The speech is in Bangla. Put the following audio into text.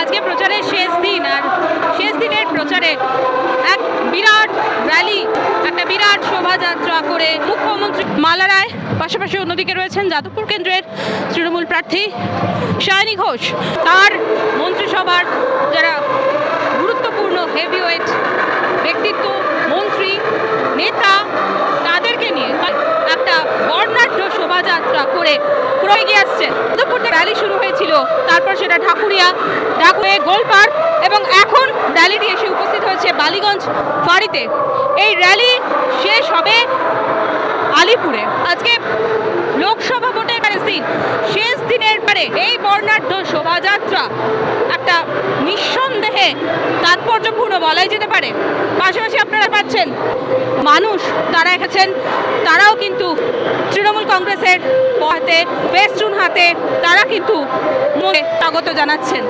আজকে প্রচারের শেষ দিন আর শেষ দিনের প্রচারে এক বিরাট র্যালি একটা বিরাট শোভাযাত্রা করে মুখ্যমন্ত্রী মালা রায়, পাশাপাশি অন্যদিকে রয়েছেন যাদবপুর কেন্দ্রের তৃণমূল প্রার্থী সায়নী ঘোষ। তার মন্ত্রিসভার যারা গুরুত্বপূর্ণ হেভিওয়েট ব্যক্তিত্ব, মন্ত্রী, নেতা, তাদেরকে নিয়ে একটা বর্ণাঢ্য শোভাযাত্রা করে পুরো এগিয়ে আসছে। যাদবপুর র্যালি শুরু হয়েছিল, তারপর সেটা ঢাকুরিয়া ঢাকুয়ে গোলপাড় এবং এখন র্যালিটি এসে উপস্থিত হয়েছে বালিগঞ্জ ফাঁড়িতে। এই র্যালি শেষ হবে আলিপুরে। আজকে লোকসভা ভোটের পরে দিন শেষ দিনের পরে এই বর্ণাঢ্য শোভাযাত্রা একটা নিঃসন্দেহে তাৎপর্যপূর্ণ বলাই যেতে পারে। পাশাপাশি আপনারা পাচ্ছেন মানুষ, তারা এসেছেন তারাও কিন্তু তৃণমূল কংগ্রেসের হাতে বেস্টুন হাতে, তারা কিন্তু স্বাগত জানাচ্ছেন।